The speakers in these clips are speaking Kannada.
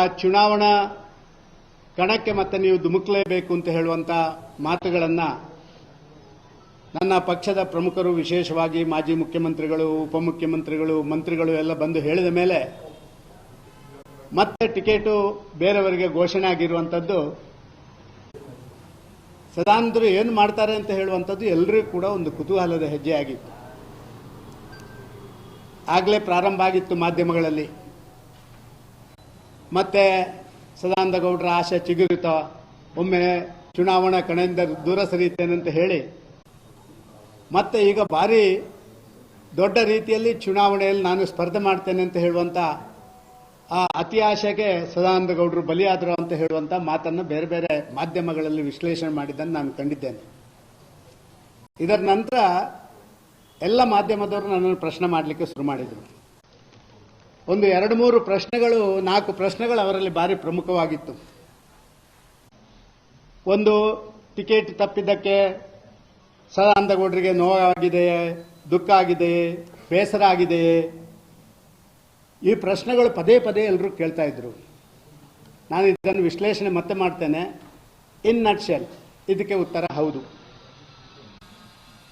ಆ ಚುನಾವಣಾ ಕಣಕ್ಕೆ ಮತ್ತೆ ನೀವು ಧುಮುಕ್ಲೇಬೇಕು ಅಂತ ಹೇಳುವಂಥ ಮಾತುಗಳನ್ನು ನನ್ನ ಪಕ್ಷದ ಪ್ರಮುಖರು ವಿಶೇಷವಾಗಿ ಮಾಜಿ ಮುಖ್ಯಮಂತ್ರಿಗಳು, ಉಪಮುಖ್ಯಮಂತ್ರಿಗಳು, ಮಂತ್ರಿಗಳು ಎಲ್ಲ ಬಂದು ಹೇಳಿದ ಮೇಲೆ ಮತ್ತೆ ಟಿಕೆಟು ಬೇರೆಯವರಿಗೆ ಘೋಷಣೆ ಆಗಿರುವಂಥದ್ದು ಸದಾನಂದರು ಏನು ಮಾಡ್ತಾರೆ ಅಂತ ಹೇಳುವಂಥದ್ದು ಎಲ್ಲರಿಗೂ ಕೂಡ ಒಂದು ಕುತೂಹಲದ ಹೆಜ್ಜೆ ಆಗಿತ್ತು ಆಗಲೇ ಪ್ರಾರಂಭ ಆಗಿತ್ತು ಮಾಧ್ಯಮಗಳಲ್ಲಿ. ಮತ್ತೆ ಸದಾನಂದ ಗೌಡರ ಆಶೆ ಚಿಗುರಿತ, ಒಮ್ಮೆ ಚುನಾವಣಾ ಕಣದಿಂದ ದೂರ ಸರಿಯುತ್ತೇನೆ ಹೇಳಿ, ಮತ್ತೆ ಈಗ ಭಾರಿ ದೊಡ್ಡ ರೀತಿಯಲ್ಲಿ ಚುನಾವಣೆಯಲ್ಲಿ ನಾನು ಸ್ಪರ್ಧೆ ಮಾಡ್ತೇನೆ ಅಂತ ಹೇಳುವಂತ ಆ ಅತಿ ಆಶೆಗೆ ಸದಾನಂದ ಗೌಡರು ಬಲಿಯಾದರು ಅಂತ ಹೇಳುವಂತ ಮಾತನ್ನು ಬೇರೆ ಬೇರೆ ಮಾಧ್ಯಮಗಳಲ್ಲಿ ವಿಶ್ಲೇಷಣೆ ಮಾಡಿದ್ದನ್ನು ನಾನು ಕಂಡಿದ್ದೇನೆ. ಇದರ ನಂತರ ಎಲ್ಲ ಮಾಧ್ಯಮದವರು ನನ್ನನ್ನು ಪ್ರಶ್ನೆ ಮಾಡಲಿಕ್ಕೆ ಶುರು ಮಾಡಿದರು. ಒಂದು ಎರಡು ಮೂರು ಪ್ರಶ್ನೆಗಳು, ನಾಲ್ಕು ಪ್ರಶ್ನೆಗಳು ಅವರಲ್ಲಿ ಭಾರಿ ಪ್ರಮುಖವಾಗಿತ್ತು. ಒಂದು, ಟಿಕೆಟ್ ತಪ್ಪಿದ್ದಕ್ಕೆ ಸದಾನಂದಗೌಡರಿಗೆ ನೋವಾಗಿದೆ ನೋವಾಗಿದೆಯೇ, ದುಃಖ ಆಗಿದೆಯೇ, ಬೇಸರ ಆಗಿದೆಯೇ? ಈ ಪ್ರಶ್ನೆಗಳು ಪದೇ ಪದೇ ಎಲ್ಲರೂ ಕೇಳ್ತಾ ಇದ್ರು. ನಾನು ಇದನ್ನು ವಿಶ್ಲೇಷಣೆ ಮತ್ತೆ ಮಾಡ್ತೇನೆ. ಇನ್ ನಟ್ ಶೆಲ್ ಇದಕ್ಕೆ ಉತ್ತರ ಹೌದು.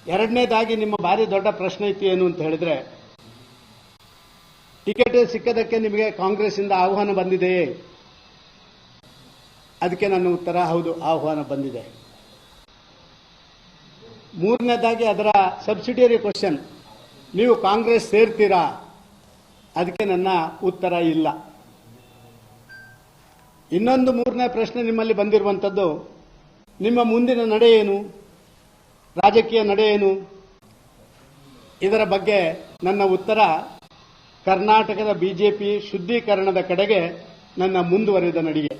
ಎರಡನೇದಾಗಿ ನಿಮ್ಮ ಭಾರಿ ದೊಡ್ಡ ಪ್ರಶ್ನೆ ಇತ್ತು ಏನು ಅಂತ ಹೇಳಿದ್ರೆ ಟಿಕೆಟ್ ಸಿಕ್ಕದಕ್ಕೆ ನಿಮಗೆ ಕಾಂಗ್ರೆಸ್ಸಿಂದ ಆಹ್ವಾನ ಬಂದಿದೆಯೇ ಅದಕ್ಕೆ ನನ್ನ ಉತ್ತರ, ಹೌದು, ಆಹ್ವಾನ ಬಂದಿದೆ. ಮೂರನೇದಾಗಿ ಅದರ ಸಬ್ಸಿಡಿಯರಿ ಕ್ವಶನ್, ನೀವು ಕಾಂಗ್ರೆಸ್ ಸೇರ್ತೀರಾ? ಅದಕ್ಕೆ ನನ್ನ ಉತ್ತರ ಇಲ್ಲ. ಇನ್ನೊಂದು ಮೂರನೇ ಪ್ರಶ್ನೆ ನಿಮ್ಮಲ್ಲಿ ಬಂದಿರುವಂಥದ್ದು, ನಿಮ್ಮ ಮುಂದಿನ ನಡೆ ಏನು? ರಾಜಕೀಯ ನಡೆ ಏನು? ಇದರ ಬಗ್ಗೆ ನನ್ನ ಉತ್ತರ ಕರ್ನಾಟಕದ ಬಿಜೆಪಿ ಶುದ್ಧೀಕರಣದ ಕಡೆಗೆ ನನ್ನ ಮುಂದುವರಿದ ನಡಿಗೆ.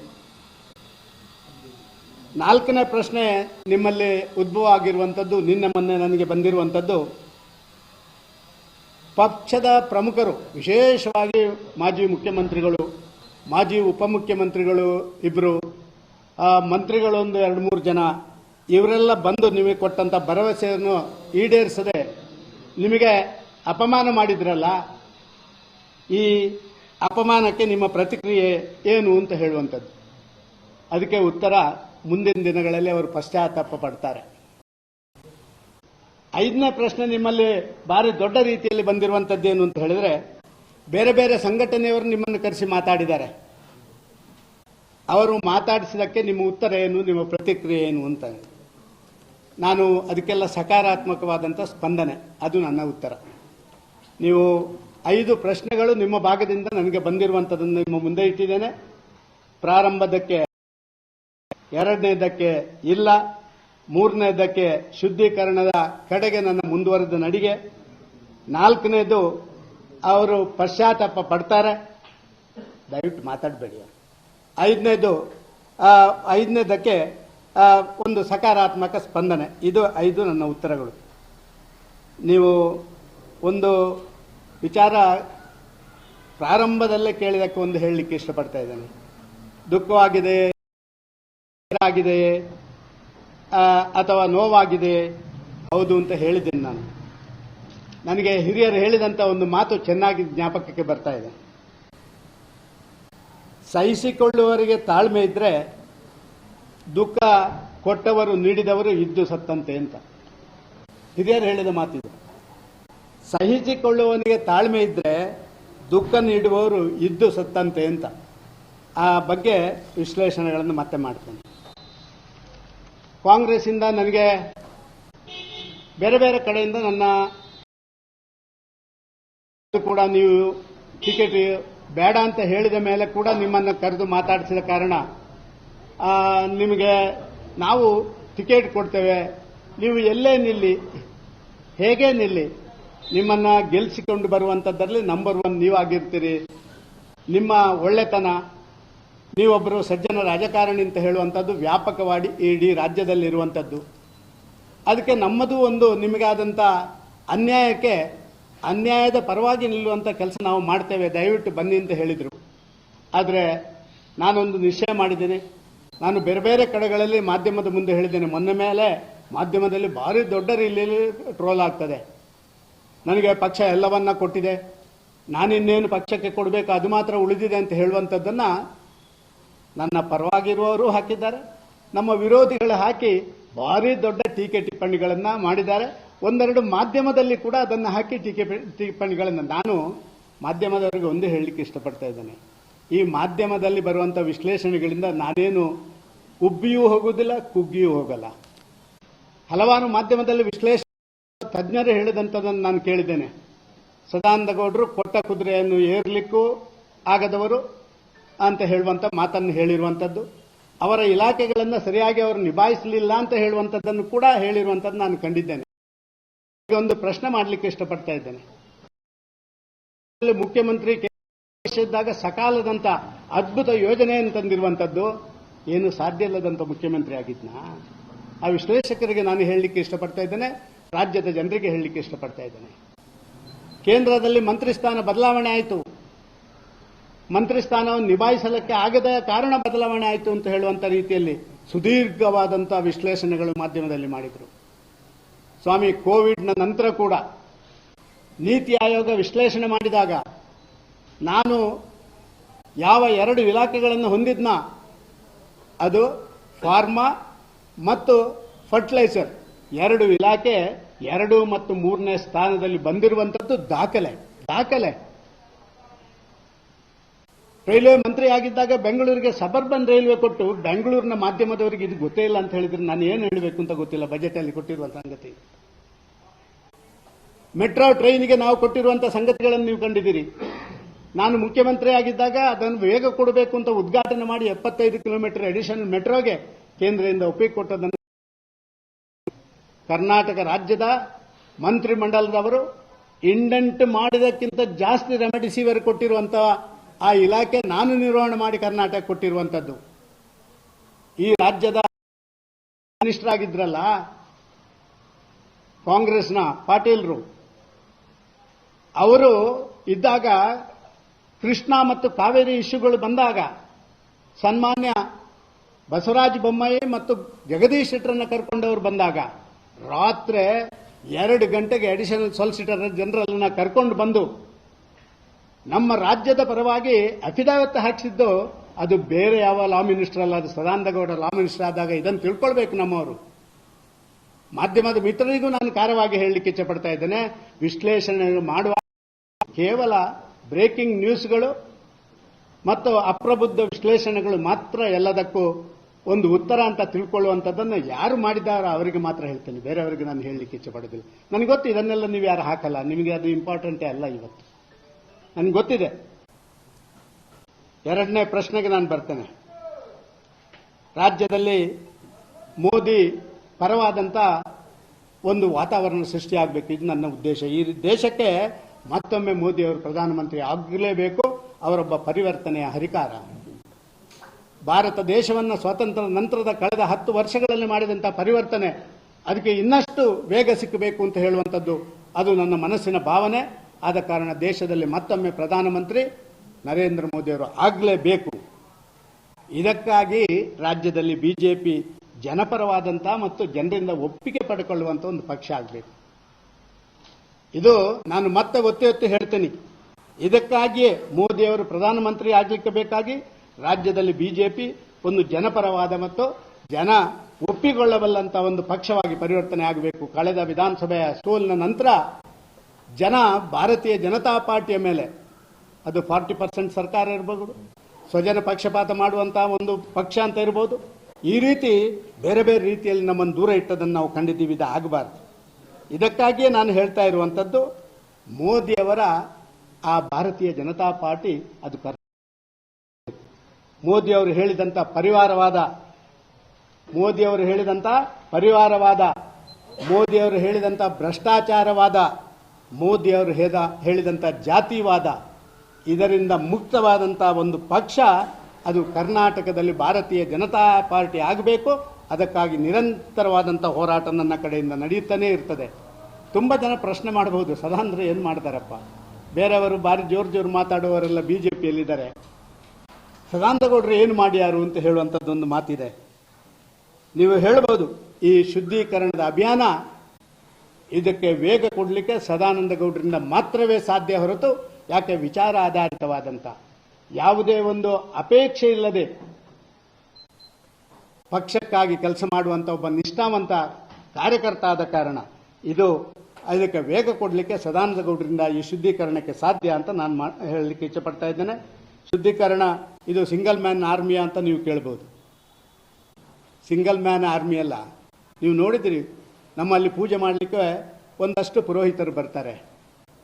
ನಾಲ್ಕನೇ ಪ್ರಶ್ನೆ ನಿಮ್ಮಲ್ಲಿ ಉದ್ಭವ ಆಗಿರುವಂಥದ್ದು, ನಿನ್ನೆ ಮೊನ್ನೆ ನನಗೆ ಬಂದಿರುವಂಥದ್ದು, ಪಕ್ಷದ ಪ್ರಮುಖರು, ವಿಶೇಷವಾಗಿ ಮಾಜಿ ಮುಖ್ಯಮಂತ್ರಿಗಳು, ಮಾಜಿ ಉಪಮುಖ್ಯಮಂತ್ರಿಗಳು ಇಬ್ಬರು ಮಂತ್ರಿಗಳೊಂದು ಎರಡು ಮೂರು ಜನ, ಇವರೆಲ್ಲ ಬಂದು ನಿಮಗೆ ಕೊಟ್ಟಂತ ಭರವಸೆಯನ್ನು ಈಡೇರಿಸದೆ ನಿಮಗೆ ಅಪಮಾನ ಮಾಡಿದ್ರಲ್ಲ ಈ ಅಪಮಾನಕ್ಕೆ ನಿಮ್ಮ ಪ್ರತಿಕ್ರಿಯೆ ಏನು ಅಂತ ಹೇಳುವಂಥದ್ದು. ಅದಕ್ಕೆ ಉತ್ತರ ಮುಂದಿನ ದಿನಗಳಲ್ಲಿ ಅವರು ಪಶ್ಚಾತ್ತಾಪ ಪಡ್ತಾರೆ. ಐದನೇ ಪ್ರಶ್ನೆ ನಿಮ್ಮಲ್ಲಿ ಭಾರಿ ದೊಡ್ಡ ರೀತಿಯಲ್ಲಿ ಬಂದಿರುವಂತದ್ದೇನು ಅಂತ ಹೇಳಿದ್ರೆ, ಬೇರೆ ಬೇರೆ ಸಂಘಟನೆಯವರು ನಿಮ್ಮನ್ನು ಕರೆಸಿ ಮಾತಾಡಿದ್ದಾರೆ. ಅವರು ಮಾತಾಡಿಸಿದಕ್ಕೆ ನಿಮ್ಮ ಉತ್ತರ ಏನು, ನಿಮ್ಮ ಪ್ರತಿಕ್ರಿಯೆ ಏನು ಅಂತ ನಾನು ಅದಕ್ಕೆಲ್ಲ ಸಕಾರಾತ್ಮಕವಾದಂಥ ಸ್ಪಂದನೆ. ಅದು ನನ್ನ ಉತ್ತರ. ನೀವು ಐದು ಪ್ರಶ್ನೆಗಳು ನಿಮ್ಮ ಭಾಗದಿಂದ ನನಗೆ ಬಂದಿರುವಂಥದ್ದನ್ನು ನಿಮ್ಮ ಮುಂದೆ ಇಟ್ಟಿದ್ದೇನೆ. ಪ್ರಾರಂಭದಕ್ಕೆ ಎರಡನೇದಕ್ಕೆ ಇಲ್ಲ. ಮೂರನೇದಕ್ಕೆ ಶುದ್ಧೀಕರಣದ ಕಡೆಗೆ ನನ್ನ ಮುಂದುವರೆದ ನಡಿಗೆ. ನಾಲ್ಕನೇದು ಅವರು ಪಶ್ಚಾತ್ತಾಪ ಪಡ್ತಾರೆ. ದಯವಿಟ್ಟು ಮಾತಾಡಬೇಡಿ. ಐದನೇದು ಐದನೇದಕ್ಕೆ ಒಂದು ಸಕಾರಾತ್ಮಕ ಸ್ಪಂದನೆ. ಇದು ಐದು ನನ್ನ ಉತ್ತರಗಳು. ನೀವು ಒಂದು ವಿಚಾರ ಪ್ರಾರಂಭದಲ್ಲೇ ಕೇಳಿದಕ್ಕೆ ಒಂದು ಹೇಳಲಿಕ್ಕೆ ಇಷ್ಟಪಡ್ತಾ ಇದ್ದೇನೆ. ದುಃಖವಾಗಿದೆ, ಆಗಿದೆ ಅಥವಾ ನೋವಾಗಿದೆ, ಹೌದು ಅಂತ ಹೇಳಿದ್ದೀನಿ ನಾನು. ನನಗೆ ಹಿರಿಯರು ಹೇಳಿದಂತ ಒಂದು ಮಾತು ಚೆನ್ನಾಗಿ ಜ್ಞಾಪಕಕ್ಕೆ ಬರ್ತಾ ಇದೆ. ಸಹಿಸಿಕೊಳ್ಳುವವರಿಗೆ ತಾಳ್ಮೆ ಇದ್ರೆ ದುಃಖ ಕೊಟ್ಟವರು ನೀಡಿದವರು ಇದ್ದು ಸತ್ತಂತೆ ಅಂತ. ಹಿರಿಯರು ಹೇಳಿದ ಮಾತಿದು. ಸಹಿಸಿಕೊಳ್ಳುವವನಿಗೆ ತಾಳ್ಮೆ ಇದ್ದರೆ ದುಃಖ ನೀಡುವವರು ಇದ್ದು ಸತ್ತಂತೆ ಅಂತ. ಆ ಬಗ್ಗೆ ವಿಶ್ಲೇಷಣೆಗಳನ್ನು ಮತ್ತೆ ಮಾಡ್ತೇನೆ. ಕಾಂಗ್ರೆಸ್ಸಿಂದ ನನಗೆ ಬೇರೆ ಬೇರೆ ಕಡೆಯಿಂದ ನನ್ನ ಕೂಡ ನೀವು ಟಿಕೆಟ್ ಬೇಡ ಅಂತ ಹೇಳಿದ ಮೇಲೆ ಕೂಡ ನಿಮ್ಮನ್ನು ಕರೆದು ಮಾತಾಡಿಸಿದ ಕಾರಣ ನಿಮಗೆ ನಾವು ಟಿಕೆಟ್ ಕೊಡ್ತೇವೆ. ನೀವು ಎಲ್ಲೇ ನಿಲ್ಲಿ, ಹೇಗೆ ನಿಲ್ಲಿ ನಿಮ್ಮನ್ನ ಗೆಲ್ಲಿಸಿಕೊಂಡು ಬರುವಂಥದ್ರಲ್ಲಿ ನಂಬರ್ ಒನ್ ನೀವಾಗಿರ್ತೀರಿ. ನಿಮ್ಮ ಒಳ್ಳೆತನ ನೀವೊಬ್ಬರು ಸಜ್ಜನ ರಾಜಕಾರಣಿ ಅಂತ ಹೇಳುವಂಥದ್ದು ವ್ಯಾಪಕವಾಗಿ ಇಡೀ ರಾಜ್ಯದಲ್ಲಿರುವಂಥದ್ದು ಅದಕ್ಕೆ ನಮ್ಮದು ಒಂದು ನಿಮಗಾದಂಥ ಅನ್ಯಾಯಕ್ಕೆ, ಅನ್ಯಾಯದ ಪರವಾಗಿ ನಿಲ್ಲುವಂಥ ಕೆಲಸ ನಾವು ಮಾಡ್ತೇವೆ. ದಯವಿಟ್ಟು ಬನ್ನಿ ಅಂತ ಹೇಳಿದರು. ಆದರೆ ನಾನೊಂದು ನಿಶ್ಚಯ ಮಾಡಿದ್ದೇನೆ. ನಾನು ಬೇರೆ ಬೇರೆ ಕಡೆಗಳಲ್ಲಿ ಮಾಧ್ಯಮದ ಮುಂದೆ ಹೇಳಿದ್ದೇನೆ. ಮೊನ್ನೆ ಮೇಲೆ ಮಾಧ್ಯಮದಲ್ಲಿ ಭಾರಿ ದೊಡ್ಡ ರೀತಿಯಲ್ಲಿ ಟ್ರೋಲ್ ಆಗ್ತದೆ. ನನಗೆ ಪಕ್ಷ ಎಲ್ಲವನ್ನ ಕೊಟ್ಟಿದೆ. ನಾನಿನ್ನೇನು ಪಕ್ಷಕ್ಕೆ ಕೊಡಬೇಕು ಅದು ಮಾತ್ರ ಉಳಿದಿದೆ ಅಂತ ಹೇಳುವಂಥದ್ದನ್ನು ನನ್ನ ಪರವಾಗಿರುವವರು ಹಾಕಿದ್ದಾರೆ. ನಮ್ಮ ವಿರೋಧಿಗಳು ಹಾಕಿ ಭಾರಿ ದೊಡ್ಡ ಟೀಕೆ ಟಿಪ್ಪಣಿಗಳನ್ನು ಮಾಡಿದ್ದಾರೆ. ಒಂದೆರಡು ಮಾಧ್ಯಮದಲ್ಲಿ ಕೂಡ ಅದನ್ನು ಹಾಕಿ ಟೀಕೆ ಟಿಪ್ಪಣಿಗಳನ್ನು ನಾನು ಮಾಧ್ಯಮದವರಿಗೆ ಒಂದು ಹೇಳಲಿಕ್ಕೆ ಇಷ್ಟಪಡ್ತಾ ಇದ್ದೇನೆ. ಈ ಮಾಧ್ಯಮದಲ್ಲಿ ಬರುವಂಥ ವಿಶ್ಲೇಷಣೆಗಳಿಂದ ನಾನೇನು ಉಬ್ಬಿಯೂ ಹೋಗುವುದಿಲ್ಲ, ಕುಗ್ಗಿಯೂ ಹೋಗಲ್ಲ. ಹಲವಾರು ಮಾಧ್ಯಮದಲ್ಲಿ ವಿಶ್ಲೇಷಣೆ ತಜ್ಞರು ಹೇಳಿದಂಥದ್ದನ್ನು ನಾನು ಕೇಳಿದ್ದೇನೆ. ಸದಾನಂದಗೌಡರು ಕೊಟ್ಟ ಕುದುರೆಯನ್ನು ಏರ್ಲಿಕ್ಕೂ ಆಗದವರು ಅಂತ ಹೇಳುವಂಥ ಮಾತನ್ನು ಹೇಳಿರುವಂಥದ್ದು. ಅವರ ಇಲಾಖೆಗಳನ್ನು ಸರಿಯಾಗಿ ಅವರು ನಿಭಾಯಿಸಲಿಲ್ಲ ಅಂತ ಹೇಳುವಂಥದ್ದನ್ನು ಕೂಡ ಹೇಳಿರುವಂಥದ್ದು ನಾನು ಕಂಡಿದ್ದೇನೆ. ಒಂದು ಪ್ರಶ್ನೆ ಮಾಡಲಿಕ್ಕೆ ಇಷ್ಟಪಡ್ತಾ ಇದ್ದೇನೆ. ಮುಖ್ಯಮಂತ್ರಿ ಇದ್ದಾಗ ಸಕಾಲದಂತ ಅದ್ಭುತ ಯೋಜನೆಯನ್ನು ತಂದಿರುವಂಥದ್ದು. ಏನು ಸಾಧ್ಯ ಇಲ್ಲದಂತ ಮುಖ್ಯಮಂತ್ರಿ ಆಗಿದ್ನಾ? ಆ ವಿಶ್ಲೇಷಕರಿಗೆ ನಾನು ಹೇಳಲಿಕ್ಕೆ ಇಷ್ಟಪಡ್ತಾ ಇದ್ದೇನೆ. ರಾಜ್ಯದ ಜನರಿಗೆ ಹೇಳಲಿಕ್ಕೆ ಇಷ್ಟಪಡ್ತಾ ಇದ್ದೇನೆ. ಕೇಂದ್ರದಲ್ಲಿ ಮಂತ್ರಿ ಸ್ಥಾನ ಬದಲಾವಣೆ ಆಯಿತು. ಮಂತ್ರಿ ಸ್ಥಾನವನ್ನು ನಿಭಾಯಿಸಲಿಕ್ಕೆ ಆಗದ ಕಾರಣ ಬದಲಾವಣೆ ಆಯಿತು ಅಂತ ಹೇಳುವಂತ ರೀತಿಯಲ್ಲಿ ಸುದೀರ್ಘವಾದಂತಹ ವಿಶ್ಲೇಷಣೆಗಳು ಮಾಧ್ಯಮದಲ್ಲಿ ಮಾಡಿದರು. ಸ್ವಾಮಿ, ಕೋವಿಡ್ನ ನಂತರ ಕೂಡ ನೀತಿ ಆಯೋಗ ವಿಶ್ಲೇಷಣೆ ಮಾಡಿದಾಗ ನಾನು ಯಾವ ಎರಡು ಇಲಾಖೆಗಳನ್ನು ಹೊಂದಿದ್ನ? ಅದು ಫಾರ್ಮಾ ಮತ್ತು ಫರ್ಟಿಲೈಸರ್. ಎರಡು ಇಲಾಖೆ ಎರಡು ಮತ್ತು ಮೂರನೇ ಸ್ಥಾನದಲ್ಲಿ ಬಂದಿರುವಂತದ್ದು ದಾಖಲೆ ದಾಖಲೆ. ರೈಲ್ವೆ ಮಂತ್ರಿ ಆಗಿದ್ದಾಗ ಬೆಂಗಳೂರಿಗೆ ಸಬರ್ಬನ್ ರೈಲ್ವೆ ಕೊಟ್ಟು ಬೆಂಗಳೂರಿನ ಮಾಧ್ಯಮದವರಿಗೆ ಇದು ಗೊತ್ತೇ ಇಲ್ಲ ಅಂತ ಹೇಳಿದ್ರೆ ನಾನು ಏನು ಹೇಳಬೇಕು ಅಂತ ಗೊತ್ತಿಲ್ಲ ಬಜೆಟ್ ಅಲ್ಲಿ ಕೊಟ್ಟಿರುವ ಸಂಗತಿ. ಮೆಟ್ರೋ ಟ್ರೈನಿಗೆ ನಾವು ಕೊಟ್ಟಿರುವಂತಹ ಸಂಗತಿಗಳನ್ನು ನೀವು ಕಂಡಿದ್ದೀರಿ. ನಾನು ಮುಖ್ಯಮಂತ್ರಿ ಆಗಿದ್ದಾಗ ಅದನ್ನು ವೇಗ ಕೊಡಬೇಕು ಅಂತ ಉದ್ಘಾಟನೆ ಮಾಡಿ ಎಪ್ಪತ್ತೈದು ಕಿಲೋಮೀಟರ್ ಅಡಿಷನಲ್ ಮೆಟ್ರೋಗೆ ಕೇಂದ್ರದಿಂದ ಒಪ್ಪಿಗೆ ಕೊಟ್ಟದನ್ನು ಕರ್ನಾಟಕ ರಾಜ್ಯದ ಮಂತ್ರಿಮಂಡಲದವರು ಇಂಡೆಂಟ್ ಮಾಡಿದಕ್ಕಿಂತ ಜಾಸ್ತಿ ರೆಮಿಡಿಸಿವರ್ ಕೊಟ್ಟಿರುವಂತಹ ಆ ಇಲಾಖೆ ನಾನು ನಿರ್ವಹಣೆ ಮಾಡಿ ಕರ್ನಾಟಕ ಕೊಟ್ಟಿರುವಂತದ್ದು. ಈ ರಾಜ್ಯದ ಮಿನಿಸ್ಟರ್ ಆಗಿದ್ರಲ್ಲ ಕಾಂಗ್ರೆಸ್ನ ಪಾಟೀಲ್ರು, ಅವರು ಇದ್ದಾಗ ಕೃಷ್ಣ ಮತ್ತು ಕಾವೇರಿ ಇಶ್ಯೂಗಳು ಬಂದಾಗ ಸನ್ಮಾನ್ಯ ಬಸವರಾಜ ಬೊಮ್ಮಾಯಿ ಮತ್ತು ಜಗದೀಶ್ ಶೆಟ್ಟರನ್ನ ಕರ್ಕೊಂಡವರು ಬಂದಾಗ ರಾತ್ರಿ ಎರಡು ಗಂಟೆಗೆ ಅಡಿಷನಲ್ ಸಾಲಿಸಿಟರ್ ಜನರಲ್ನ ಕರ್ಕೊಂಡು ಬಂದು ನಮ್ಮ ರಾಜ್ಯದ ಪರವಾಗಿ ಅಫಿಡಾವಿತ್ ಹಾಕಿಸಿದ್ದು ಅದು ಬೇರೆ ಯಾವ ಲಾ ಮಿನಿಸ್ಟರ್ ಅಲ್ಲ, ಅದು ಸದಾನಂದಗೌಡ ಲಾ ಮಿನಿಸ್ಟರ್ ಆದಾಗ ಇದನ್ನು ತಿಳ್ಕೊಳ್ಬೇಕು ನಮ್ಮವರು. ಮಾಧ್ಯಮದ ಮಿತ್ರರಿಗೂ ನಾನು ಕಾರ್ಯವಾಗಿ ಹೇಳಲಿಕ್ಕೆ ಇಚ್ಛಪಡ್ತಾ ಇದ್ದೇನೆ. ವಿಶ್ಲೇಷಣೆ ಮಾಡುವ ಕೇವಲ ಬ್ರೇಕಿಂಗ್ ನ್ಯೂಸ್ಗಳು ಮತ್ತು ಅಪ್ರಬುದ್ಧ ವಿಶ್ಲೇಷಣೆಗಳು ಮಾತ್ರ ಎಲ್ಲದಕ್ಕೂ ಒಂದು ಉತ್ತರ ಅಂತ ತಿಳ್ಕೊಳ್ಳುವಂಥದ್ದನ್ನು ಯಾರು ಮಾಡಿದಾರೋ ಅವರಿಗೆ ಮಾತ್ರ ಹೇಳ್ತೇನೆ. ಬೇರೆಯವರಿಗೆ ನಾನು ಹೇಳಲಿಕ್ಕೆ ಇಚ್ಛಪಡೋದಿಲ್ಲ ನನಗೆ ಗೊತ್ತು ಇದನ್ನೆಲ್ಲ ನೀವು ಯಾರು ಹಾಕಲ್ಲ. ನಿಮಗೆ ಅದು ಇಂಪಾರ್ಟೆಂಟೇ ಅಲ್ಲ ಇವತ್ತು. ನನಗೆ ಗೊತ್ತಿದೆ. ಎರಡನೇ ಪ್ರಶ್ನೆಗೆ ನಾನು ಬರ್ತೇನೆ. ರಾಜ್ಯದಲ್ಲಿ ಮೋದಿ ಪರವಾದಂಥ ಒಂದು ವಾತಾವರಣ ಸೃಷ್ಟಿಯಾಗಬೇಕು. ಇದು ನನ್ನ ಉದ್ದೇಶ. ಈ ದೇಶಕ್ಕೆ ಮತ್ತೊಮ್ಮೆ ಮೋದಿ ಅವರು ಪ್ರಧಾನಮಂತ್ರಿ ಆಗಲೇಬೇಕು. ಅವರೊಬ್ಬ ಪರಿವರ್ತನೆಯ ಹರಿಕಾರ. ಭಾರತ ದೇಶವನ್ನು ಸ್ವಾತಂತ್ರ್ಯ ನಂತರದ ಕಳೆದ ಹತ್ತು ವರ್ಷಗಳಲ್ಲಿ ಮಾಡಿದಂಥ ಪರಿವರ್ತನೆ, ಅದಕ್ಕೆ ಇನ್ನಷ್ಟು ವೇಗ ಸಿಕ್ಕಬೇಕು ಅಂತ ಹೇಳುವಂಥದ್ದು, ಅದು ನನ್ನ ಮನಸ್ಸಿನ ಭಾವನೆ. ಆದ ಕಾರಣ ದೇಶದಲ್ಲಿ ಮತ್ತೊಮ್ಮೆ ಪ್ರಧಾನಮಂತ್ರಿ ನರೇಂದ್ರ ಮೋದಿಯವರು ಆಗಲೇಬೇಕು. ಇದಕ್ಕಾಗಿ ರಾಜ್ಯದಲ್ಲಿ ಬಿಜೆಪಿ ಜನಪರವಾದಂಥ ಮತ್ತು ಜನರಿಂದ ಒಪ್ಪಿಗೆ ಪಡ್ಕೊಳ್ಳುವಂಥ ಒಂದು ಪಕ್ಷ ಆಗಬೇಕು ಇದು ನಾನು ಮತ್ತೆ ಒತ್ತಿ ಒತ್ತಿ ಹೇಳ್ತೀನಿ. ಇದಕ್ಕಾಗಿಯೇ ಮೋದಿಯವರು ಪ್ರಧಾನಮಂತ್ರಿ ಆಗಲಿಕ್ಕೆ ಬೇಕಾಗಿ ರಾಜ್ಯದಲ್ಲಿ ಬಿಜೆಪಿ ಒಂದು ಜನಪರವಾದ ಮತ್ತು ಜನ ಒಪ್ಪಿಕೊಳ್ಳಬಲ್ಲಂತ ಒಂದು ಪಕ್ಷವಾಗಿ ಪರಿವರ್ತನೆ ಆಗಬೇಕು. ಕಳೆದ ವಿಧಾನಸಭೆಯ ಸೋಲಿನ ನಂತರ ಜನ, ಭಾರತೀಯ ಜನತಾ ಪಾರ್ಟಿಯ ಮೇಲೆ ಅದು ಫಾರ್ಟಿ ಪರ್ಸೆಂಟ್ ಸರ್ಕಾರ ಇರಬಹುದು, ಸ್ವಜನ ಪಕ್ಷಪಾತ ಮಾಡುವಂತಹ ಒಂದು ಪಕ್ಷ ಅಂತ ಇರಬಹುದು ಈ ರೀತಿ ಬೇರೆ ಬೇರೆ ರೀತಿಯಲ್ಲಿ ನಮ್ಮನ್ನು ದೂರ ಇಟ್ಟದನ್ನು ನಾವು ಕಂಡಿದ್ದೀವಿ ಇದು ಆಗಬಾರ್ದು. ಇದಕ್ಕಾಗಿಯೇ ನಾನು ಹೇಳ್ತಾ ಇರುವಂಥದ್ದು ಮೋದಿಯವರ ಆ ಭಾರತೀಯ ಜನತಾ ಪಾರ್ಟಿ ಅದು ಮೋದಿ ಅವರು ಹೇಳಿದಂತ ಪರಿವಾರವಾದ, ಮೋದಿ ಅವರು ಹೇಳಿದಂತ ಪರಿವಾರವಾದ, ಮೋದಿ ಅವರು ಹೇಳಿದಂತ ಭ್ರಷ್ಟಾಚಾರವಾದ, ಮೋದಿ ಅವರು ಹೇದ, ಹೇಳಿದಂತ ಜಾತಿವಾದ, ಇದರಿಂದ ಮುಕ್ತವಾದಂಥ ಒಂದು ಪಕ್ಷ, ಅದು ಕರ್ನಾಟಕದಲ್ಲಿ ಭಾರತೀಯ ಜನತಾ ಪಾರ್ಟಿ ಆಗಬೇಕು. ಅದಕ್ಕಾಗಿ ನಿರಂತರವಾದಂಥ ಹೋರಾಟ ನನ್ನ ಕಡೆಯಿಂದ ನಡೆಯುತ್ತಾನೇ ಇರ್ತದೆ. ತುಂಬ ಜನ ಪ್ರಶ್ನೆ ಮಾಡಬಹುದು ಸದಾಂದ್ರ ಏನು ಮಾಡ್ತಾರಪ್ಪ? ಬೇರೆಯವರು ಭಾರಿ ಜೋರು ಜೋರು ಮಾತಾಡುವವರೆಲ್ಲ ಬಿ ಜೆ ಪಿಯಲ್ಲಿದ್ದಾರೆ ಸದಾನಂದಗೌಡರು ಏನು ಮಾಡ್ಯಾರು ಅಂತ ಹೇಳುವಂಥದ್ದೊಂದು ಮಾತಿದೆ. ನೀವು ಹೇಳ್ಬೋದು, ಈ ಶುದ್ಧೀಕರಣದ ಅಭಿಯಾನ ಇದಕ್ಕೆ ವೇಗ ಕೊಡಲಿಕ್ಕೆ ಸದಾನಂದ ಗೌಡರಿಂದ ಮಾತ್ರವೇ ಸಾಧ್ಯ ಹೊರತು ಯಾಕೆ ವಿಚಾರ ಆಧಾರಿತವಾದಂಥ ಯಾವುದೇ ಒಂದು ಅಪೇಕ್ಷೆ ಇಲ್ಲದೆ ಪಕ್ಷಕ್ಕಾಗಿ ಕೆಲಸ ಮಾಡುವಂಥ ಒಬ್ಬ ನಿಷ್ಠಾವಂತ ಕಾರ್ಯಕರ್ತ ಆದ ಕಾರಣ ಇದು ಇದಕ್ಕೆ ವೇಗ ಕೊಡಲಿಕ್ಕೆ ಸದಾನಂದ ಗೌಡರಿಂದ ಈ ಶುದ್ಧೀಕರಣಕ್ಕೆ ಸಾಧ್ಯ ಅಂತ ನಾನು ಹೇಳಲಿಕ್ಕೆ ಇಷ್ಟಪಡ್ತಾ ಇದ್ದೇನೆ. ಶುದ್ಧೀಕರಣ ಇದು ಸಿಂಗಲ್ ಮ್ಯಾನ್ ಆರ್ಮಿ ಅಂತ ನೀವು ಕೇಳ್ಬೋದು. ಸಿಂಗಲ್ ಮ್ಯಾನ್ ಆರ್ಮಿ ಅಲ್ಲ. ನೀವು ನೋಡಿದಿರಿ, ನಮ್ಮಲ್ಲಿ ಪೂಜೆ ಮಾಡಲಿಕ್ಕೆ ಒಂದಷ್ಟು ಪುರೋಹಿತರು ಬರ್ತಾರೆ.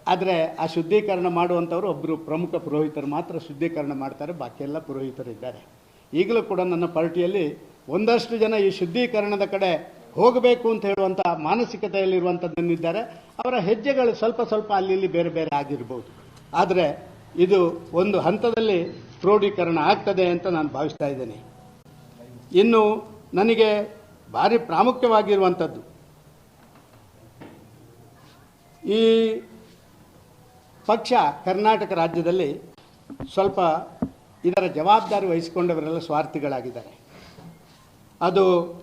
ಆದರೆ ಆ ಶುದ್ಧೀಕರಣ ಮಾಡುವಂಥವ್ರು ಒಬ್ಬರು ಪ್ರಮುಖ ಪುರೋಹಿತರು ಮಾತ್ರ ಶುದ್ಧೀಕರಣ ಮಾಡ್ತಾರೆ, ಬಾಕಿಯೆಲ್ಲ ಪುರೋಹಿತರು ಇದ್ದಾರೆ. ಈಗಲೂ ಕೂಡ ನನ್ನ ಪಾರ್ಟಿಯಲ್ಲಿ ಒಂದಷ್ಟು ಜನ ಈ ಶುದ್ಧೀಕರಣದ ಕಡೆ ಹೋಗಬೇಕು ಅಂತ ಹೇಳುವಂಥ ಮಾನಸಿಕತೆಯಲ್ಲಿರುವಂಥದ್ದನ್ನಿದ್ದಾರೆ ಅವರ ಹೆಜ್ಜೆಗಳು ಸ್ವಲ್ಪ ಸ್ವಲ್ಪ ಅಲ್ಲಿ ಇಲ್ಲಿ ಬೇರೆ ಬೇರೆ ಆಗಿರ್ಬೋದು. ಆದರೆ ಇದು ಒಂದು ಹಂತದಲ್ಲಿ ಕ್ರೋಢೀಕರಣ ಆಗ್ತದೆ ಅಂತ ನಾನು ಭಾವಿಸ್ತಾ ಇದ್ದೇನೆ. ಇನ್ನು ನನಗೆ ಭಾರಿ ಪ್ರಾಮುಖ್ಯವಾಗಿರುವಂಥದ್ದು ಈ ಪಕ್ಷ ಕರ್ನಾಟಕ ರಾಜ್ಯದಲ್ಲಿ ಸ್ವಲ್ಪ ಇದರ ಜವಾಬ್ದಾರಿ ವಹಿಸಿಕೊಂಡವರೆಲ್ಲ ಸ್ವಾರ್ಥಿಗಳಾಗಿದ್ದಾರೆ. ಅದು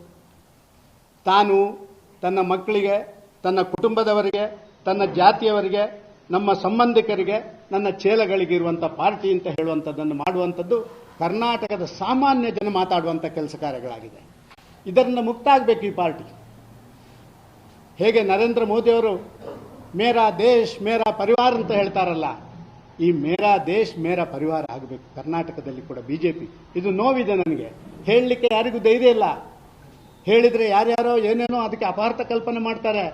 ತಾನು ತನ್ನ ಮಕ್ಕಳಿಗೆ, ತನ್ನ ಕುಟುಂಬದವರಿಗೆ, ತನ್ನ ಜಾತಿಯವರಿಗೆ ನಮ್ಮ ಸಂಬಂಧಿಕರಿಗೆ, ನನ್ನ ಚೇಲಗಳಿಗೆ ಇರುವಂಥ ಪಾರ್ಟಿ ಅಂತ ಹೇಳುವಂಥದ್ದನ್ನು ಮಾಡುವಂಥದ್ದು ಕರ್ನಾಟಕದ ಸಾಮಾನ್ಯ ಜನ ಮಾತಾಡುವಂಥ ಕೆಲಸ ಕಾರ್ಯಗಳಾಗಿದೆ. ಇದರಿಂದ ಮುಕ್ತ ಆಗಬೇಕು ಈ ಪಾರ್ಟಿ. ಹೇಗೆ ನರೇಂದ್ರ ಮೋದಿಯವರು ಮೇರಾ ದೇಶ್ ಮೇರಾ ಪರಿವಾರ ಅಂತ ಹೇಳ್ತಾರಲ್ಲ, ಈ ಮೇರಾ ದೇಶ್ ಮೇರಾ ಪರಿವಾರ ಆಗಬೇಕು. ಕರ್ನಾಟಕದಲ್ಲಿ ಕೂಡ ಬಿಜೆಪಿ. ಇದು ನೋವಿದೆ ನನಗೆ. ಹೇಳಲಿಕ್ಕೆ ಯಾರಿಗೂ ಧೈರ್ಯ ಇಲ್ಲ. ಹೇಳಿದ್ರೆ ಯಾರ್ಯಾರೋ ಏನೇನೋ ಅದಕ್ಕೆ ಅಪಾರ್ಥ ಕಲ್ಪನೆ ಮಾಡ್ತಾರೆ.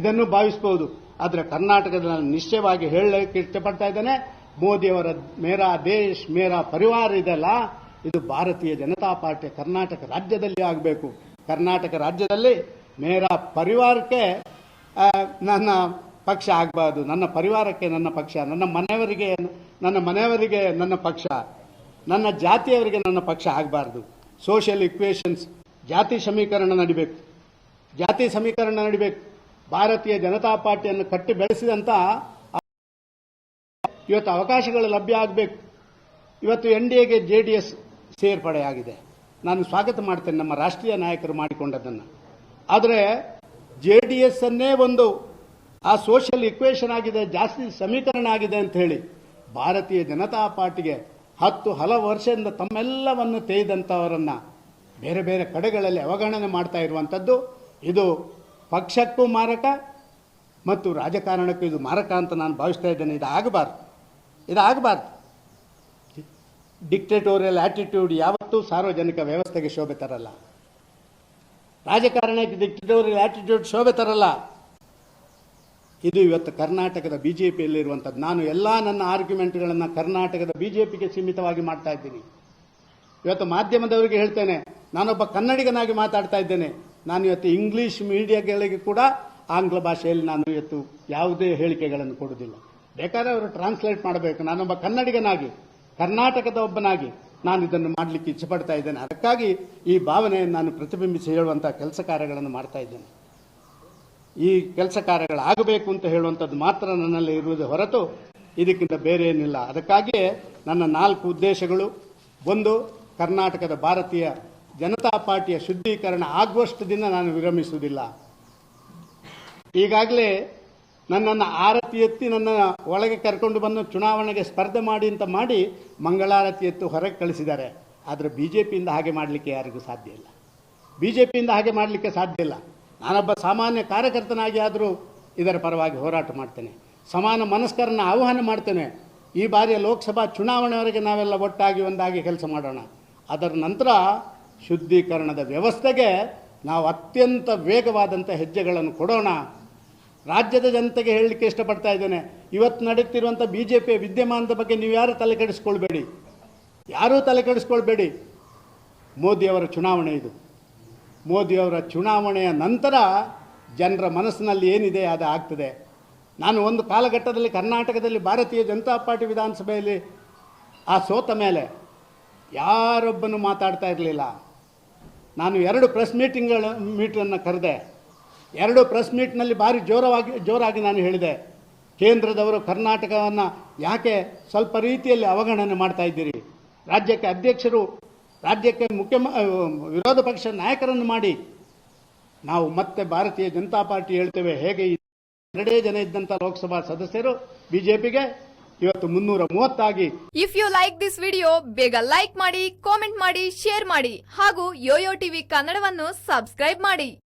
ಇದನ್ನು ಭಾವಿಸಬಹುದು ಆದರೆ ಕರ್ನಾಟಕದಲ್ಲಿ ನಾನು ನಿಶ್ಚಯವಾಗಿ ಹೇಳಲಿಕ್ಕೆ ಇಷ್ಟಪಡ್ತಾ ಇದ್ದೇನೆ. ಮೋದಿಯವರ ಮೇರಾ ದೇಶ್, ಮೇರಾ ಪರಿವಾರ ಇದೆಲ್ಲ, ಇದು ಭಾರತೀಯ ಜನತಾ ಪಾರ್ಟಿ ಕರ್ನಾಟಕ ರಾಜ್ಯದಲ್ಲಿ ಆಗಬೇಕು. ಕರ್ನಾಟಕ ರಾಜ್ಯದಲ್ಲಿ ಮೇರಾ ಪರಿವಾರಕ್ಕೆ ನನ್ನ ಪಕ್ಷ ಆಗಬಾರ್ದು. ನನ್ನ ಪರಿವಾರಕ್ಕೆ ನನ್ನ ಪಕ್ಷ, ನನ್ನ ಮನೆಯವರಿಗೆ ನನ್ನ ಮನೆಯವರಿಗೆ ನನ್ನ ಪಕ್ಷ, ನನ್ನ ಜಾತಿಯವರಿಗೆ ನನ್ನ ಪಕ್ಷ ಆಗಬಾರ್ದು. ಸೋಷಿಯಲ್ ಇಕ್ವೇಷನ್ಸ್ ಜಾತಿ ಸಮೀಕರಣ ನಡಿಬೇಕು. ಜಾತಿ ಸಮೀಕರಣ ನಡಿಬೇಕು. ಭಾರತೀಯ ಜನತಾ ಪಾರ್ಟಿಯನ್ನು ಕಟ್ಟಿ ಬೆಳೆಸಿದಂತ ಇವತ್ತು ಅವಕಾಶಗಳು ಲಭ್ಯ ಆಗಬೇಕು. ಇವತ್ತು ಎನ್ ಡಿ ಎಗೆ ಜೆ ಡಿ ಎಸ್ ಸೇರ್ಪಡೆಯಾಗಿದೆ. ನಾನು ಸ್ವಾಗತ ಮಾಡ್ತೇನೆ ನಮ್ಮ ರಾಷ್ಟ್ರೀಯ ನಾಯಕರು ಮಾಡಿಕೊಂಡದನ್ನು ಆದರೆ ಜೆ ಡಿ ಎಸ್ ಅನ್ನೇ ಒಂದು ಆ ಸೋಷಿಯಲ್ ಇಕ್ವೇಷನ್ ಆಗಿದೆ, ಜಾಸ್ತಿ ಸಮೀಕರಣ ಆಗಿದೆ ಅಂತ ಹೇಳಿ ಭಾರತೀಯ ಜನತಾ ಪಾರ್ಟಿಗೆ ಹತ್ತು ಹಲವು ವರ್ಷದಿಂದ ತಮ್ಮೆಲ್ಲವನ್ನು ತೇಯ್ದಂಥವರನ್ನ ಬೇರೆ ಬೇರೆ ಕಡೆಗಳಲ್ಲಿ ಅವಗಣನೆ ಮಾಡ್ತಾ ಇರುವಂಥದ್ದು ಇದು ಪಕ್ಷಕ್ಕೂ ಮಾರಕ ಮತ್ತು ರಾಜಕಾರಣಕ್ಕೂ ಇದು ಮಾರಕ ಅಂತ ನಾನು ಭಾವಿಸ್ತಾ ಇದ್ದೇನೆ. ಇದು ಆಗಬಾರ್ದು ಇದು ಆಗಬಾರ್ದು ಡಿಕ್ಟೇಟೋರಿಯಲ್ ಆ್ಯಟಿಟ್ಯೂಡ್ ಯಾವತ್ತೂ ಸಾರ್ವಜನಿಕ ವ್ಯವಸ್ಥೆಗೆ ಶೋಭೆ ತರಲ್ಲ. ರಾಜಕಾರಣಕ್ಕೆ ಡಿಕ್ಟೇಟೋರಿಯಲ್ ಆ್ಯಟಿಟ್ಯೂಡ್ ಶೋಭೆ ತರಲ್ಲ. ಇದು ಇವತ್ತು ಕರ್ನಾಟಕದ ಬಿ ಜೆ ಪಿಯಲ್ಲಿರುವಂಥದ್ದು ನಾನು ಎಲ್ಲ ನನ್ನ ಆರ್ಗ್ಯುಮೆಂಟ್ಗಳನ್ನು ಕರ್ನಾಟಕದ ಬಿ ಜೆ ಪಿಗೆ ಸೀಮಿತವಾಗಿ ಮಾಡ್ತಾ ಇದ್ದೀನಿ. ಇವತ್ತು ಮಾಧ್ಯಮದವರಿಗೆ ಹೇಳ್ತೇನೆ, ನಾನೊಬ್ಬ ಕನ್ನಡಿಗನಾಗಿ ಮಾತಾಡ್ತಾ ಇದ್ದೇನೆ. ನಾನು ಇವತ್ತು ಇಂಗ್ಲಿಷ್ ಮೀಡಿಯಾಗಳಿಗೆ ಕೂಡ ಆಂಗ್ಲ ಭಾಷೆಯಲ್ಲಿ ನಾನು ಇವತ್ತು ಯಾವುದೇ ಹೇಳಿಕೆಗಳನ್ನು ಕೊಡುವುದಿಲ್ಲ. ಬೇಕಾದ್ರೆ ಅವರು ಟ್ರಾನ್ಸ್ಲೇಟ್ ಮಾಡಬೇಕು. ನಾನೊಬ್ಬ ಕನ್ನಡಿಗನಾಗಿ, ಕರ್ನಾಟಕದ ಒಬ್ಬನಾಗಿ ನಾನು ಇದನ್ನು ಮಾಡಲಿಕ್ಕೆ ಇಚ್ಛಪಡ್ತಾ ಇದ್ದೇನೆ. ಅದಕ್ಕಾಗಿ ಈ ಭಾವನೆಯನ್ನು ನಾನು ಪ್ರತಿಬಿಂಬಿಸಿ ಹೇಳುವಂತಹ ಕೆಲಸ ಕಾರ್ಯಗಳನ್ನು ಮಾಡ್ತಾ ಇದ್ದೇನೆ. ಈ ಕೆಲಸ ಕಾರ್ಯಗಳಾಗಬೇಕು ಅಂತ ಹೇಳುವಂಥದ್ದು ಮಾತ್ರ ನನ್ನಲ್ಲಿ ಇರುವುದು ಹೊರತು ಇದಕ್ಕಿಂತ ಬೇರೆ ಏನಿಲ್ಲ. ಅದಕ್ಕಾಗಿಯೇ ನನ್ನ ನಾಲ್ಕು ಉದ್ದೇಶಗಳು. ಒಂದು, ಕರ್ನಾಟಕದ ಭಾರತೀಯ ಜನತಾ ಪಾರ್ಟಿಯ ಶುದ್ಧೀಕರಣ ಆಗುವಷ್ಟು ದಿನ ನಾನು ವಿರಮಿಸುವುದಿಲ್ಲ. ಈಗಾಗಲೇ ನನ್ನನ್ನು ಆರತಿ ಎತ್ತಿ ನನ್ನ ಒಳಗೆ ಕರ್ಕೊಂಡು ಬಂದು ಚುನಾವಣೆಗೆ ಸ್ಪರ್ಧೆ ಮಾಡಿ ಅಂತ ಮಾಡಿ ಮಂಗಳಾರತಿ ಎತ್ತು ಹೊರಗೆ ಕಳಿಸಿದ್ದಾರೆ. ಆದರೆ ಬಿ ಜೆ ಪಿಯಿಂದ ಹಾಗೆ ಮಾಡಲಿಕ್ಕೆ ಯಾರಿಗೂ ಸಾಧ್ಯ ಇಲ್ಲ. ಬಿ ಜೆ ಪಿಯಿಂದ ಹಾಗೆ ಮಾಡಲಿಕ್ಕೆ ಸಾಧ್ಯ ಇಲ್ಲ. ನಾನೊಬ್ಬ ಸಾಮಾನ್ಯ ಕಾರ್ಯಕರ್ತನಾಗಿ ಆದರೂ ಇದರ ಪರವಾಗಿ ಹೋರಾಟ ಮಾಡ್ತೇನೆ. ಸಮಾನ ಮನಸ್ಕರನ್ನ ಆಹ್ವಾನ ಮಾಡ್ತೇನೆ. ಈ ಬಾರಿಯ ಲೋಕಸಭಾ ಚುನಾವಣೆವರೆಗೆ ನಾವೆಲ್ಲ ಒಟ್ಟಾಗಿ ಒಂದಾಗಿ ಕೆಲಸ ಮಾಡೋಣ. ಅದರ ನಂತರ ಶುದ್ಧೀಕರಣದ ವ್ಯವಸ್ಥೆಗೆ ನಾವು ಅತ್ಯಂತ ವೇಗವಾದಂಥ ಹೆಜ್ಜೆಗಳನ್ನು ಕೊಡೋಣ. ರಾಜ್ಯದ ಜನತೆಗೆ ಹೇಳಲಿಕ್ಕೆ ಇಷ್ಟಪಡ್ತಾ ಇದ್ದೇನೆ. ಇವತ್ತು ನಡೀತಿರುವಂಥ ಬಿ ಜೆ ಪಿಯ ವಿದ್ಯಮಾನದ ಬಗ್ಗೆ ನೀವು ಯಾರು ತಲೆ ಕೆಡಿಸ್ಕೊಳ್ಬೇಡಿ? ಯಾರೂ ತಲೆ ಕೆಡಿಸ್ಕೊಳ್ಬೇಡಿ. ಮೋದಿಯವರ ಚುನಾವಣೆ ಇದು. ಮೋದಿಯವರ ಚುನಾವಣೆಯ ನಂತರ ಜನರ ಮನಸ್ಸಿನಲ್ಲಿ ಏನಿದೆ ಅದು ಆಗ್ತದೆ. ನಾನು ಒಂದು ಕಾಲಘಟ್ಟದಲ್ಲಿ ಕರ್ನಾಟಕದಲ್ಲಿ ಭಾರತೀಯ ಜನತಾ ಪಾರ್ಟಿ ವಿಧಾನಸಭೆಯಲ್ಲಿ ಆ ಸೋತ ಮೇಲೆ ಯಾರೊಬ್ಬನು ಮಾತಾಡ್ತಾ ಇರಲಿಲ್ಲ. ನಾನು ಎರಡು ಪ್ರೆಸ್ ಮೀಟಿಂಗ್ಗಳ ಮೀಟನ್ನು ಕರೆದೆ. ಎರಡು ಪ್ರೆಸ್ ಮೀಟ್ನಲ್ಲಿ ಭಾರಿ ಜೋರವಾಗಿ, ಜೋರಾಗಿ ನಾನು ಹೇಳಿದೆ. ಕೇಂದ್ರದವರು ಕರ್ನಾಟಕವನ್ನು ಯಾಕೆ ಸ್ವಲ್ಪ ರೀತಿಯಲ್ಲಿ ಅವಗಣನೆ ಮಾಡ್ತಾ ಇದ್ದೀರಿ? ರಾಜ್ಯಕ್ಕೆ ಅಧ್ಯಕ್ಷರು, ರಾಜ್ಯಕ್ಕೆ ಮುಖ್ಯ ವಿರೋಧ ಪಕ್ಷ ನಾಯಕರನ್ನು ಮಾಡಿ. ನಾವು ಮತ್ತೆ ಭಾರತೀಯ ಜನತಾ ಪಾರ್ಟಿ ಹೇಳ್ತೇವೆ, ಹೇಗೆ ಎರಡೇ ಜನ ಇದ್ದಂಥ ಲೋಕಸಭಾ ಸದಸ್ಯರು, ಬಿಜೆಪಿಗೆ ಇವತ್ತು ಮುನ್ನೂರ ಮೂವತ್ತಾಗಿ. If you like this video ಬೇಗ ಲೈಕ್ ಮಾಡಿ ಕಾಮೆಂಟ್ ಮಾಡಿ ಶೇರ್ ಮಾಡಿ ಹಾಗೂ ಯೋಯೋ ಟಿವಿ ಕನ್ನಡವನ್ನು ಸಬ್ಸ್ಕ್ರೈಬ್ ಮಾಡಿ.